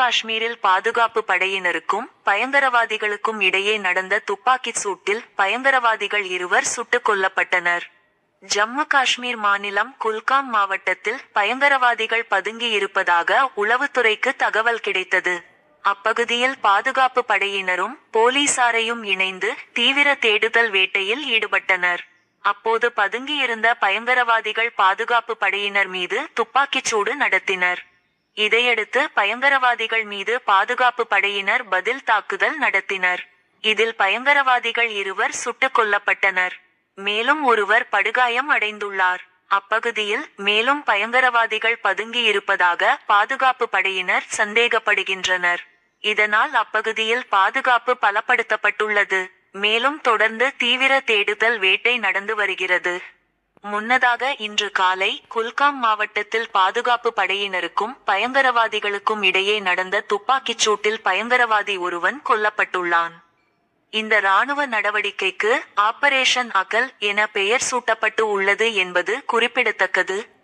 காஷ்மீரில் பாதுகாப்பு படையினருக்கும் பயங்கரவாதிகளுக்கும் இடையே நடந்த துப்பாக்கிச் சூட்டில் பயங்கரவாதிகள் இருவர் சுட்டுக் கொல்லப்பட்டனர். ஜம்மு காஷ்மீர் மாநிலம் குல்காம் மாவட்டத்தில் பயங்கரவாதிகள் பதுங்கி இருப்பதாக உளவுத்துறைக்கு தகவல் கிடைத்தது. அப்பகுதியில் பாதுகாப்பு படையினரும் போலீசாரையும் இணைந்து தீவிர தேடுதல் வேட்டையில் ஈடுபட்டனர். அப்போது பதுங்கியிருந்த பயங்கரவாதிகள் பாதுகாப்பு படையினர் மீது துப்பாக்கிச்சூடு நடத்தினர். இதையடுத்து பயங்கரவாதிகள் மீது பாதுகாப்பு படையினர் பதில் தாக்குதல் நடத்தினர். இதில் பயங்கரவாதிகள் இருவர் சுட்டுக் கொல்லப்பட்டனர். மேலும் ஒருவர் படுகாயம் அடைந்துள்ளார். அப்பகுதியில் மேலும் பயங்கரவாதிகள் பதுங்கி இருப்பதாக பாதுகாப்பு படையினர் சந்தேகப்படுகின்றனர். இதனால் அப்பகுதியில் பாதுகாப்பு பலப்படுத்தப்பட்டுள்ளது. மேலும் தொடர்ந்து தீவிர தேடுதல் வேட்டை நடந்து வருகிறது. முன்னதாக இன்று காலை குல்காம் மாவட்டத்தில் பாதுகாப்பு படையினருக்கும் பயங்கரவாதிகளுக்கும் இடையே நடந்த துப்பாக்கிச் சூட்டில் பயங்கரவாதி ஒருவன் கொல்லப்பட்டுள்ளான். இந்த ராணுவ நடவடிக்கைக்கு ஆபரேஷன் அகல் என பெயர் சூட்டப்பட்டு உள்ளது என்பது குறிப்பிடத்தக்கது.